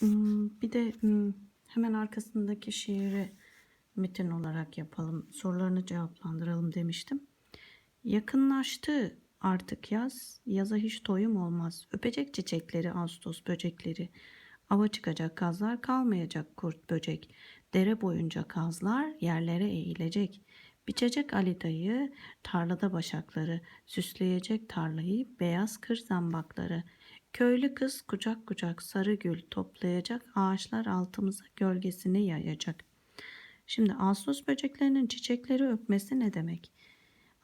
Hmm, Bir de hmm, hemen arkasındaki şiiri metin olarak yapalım. Sorularını cevaplandıralım demiştim. Yakınlaştı artık yaz. Yaza hiç doyum olmaz. Öpecek çiçekleri Ağustos böcekleri. Ava çıkacak kazlar kalmayacak kurt böcek. Dere boyunca kazlar yerlere eğilecek. Biçecek Ali dayı tarlada başakları. Süsleyecek tarlayı beyaz kır zambakları. Köylü kız kucak kucak sarı gül toplayacak. Ağaçlar altımıza gölgesini yayacak. Şimdi Ağustos böceklerinin çiçekleri öpmesi ne demek?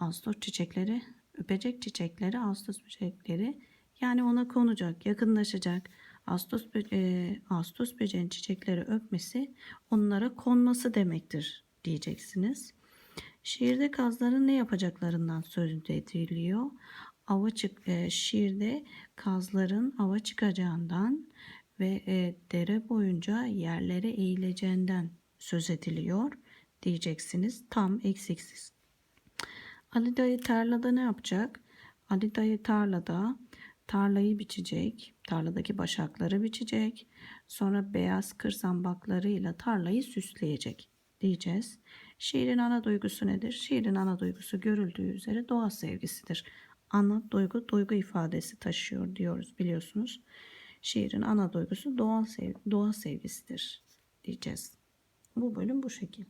Ağustos çiçekleri, öpecek çiçekleri, Ağustos böcekleri yani ona konacak, yakınlaşacak. Ağustos, bö- e, Ağustos böceğin çiçekleri öpmesi onlara konması demektir diyeceksiniz. Şiirde kazların ne yapacaklarından söz ediliyor. Ava çık, e, şiirde kazların ava çıkacağından ve e, dere boyunca yerlere eğileceğinden söz ediliyor diyeceksiniz. Tam eksiksiz. Ali dayı tarlada ne yapacak? Ali dayı tarlada tarlayı biçecek, tarladaki başakları biçecek, sonra beyaz kır zambaklarıyla tarlayı süsleyecek diyeceğiz. Şiirin ana duygusu nedir? Şiirin ana duygusu görüldüğü üzere doğa sevgisidir. Ana duygu duygu ifadesi taşıyor diyoruz biliyorsunuz. Şiirin ana duygusu doğa, sev doğa sevgisidir diyeceğiz. Bu bölüm bu şekil.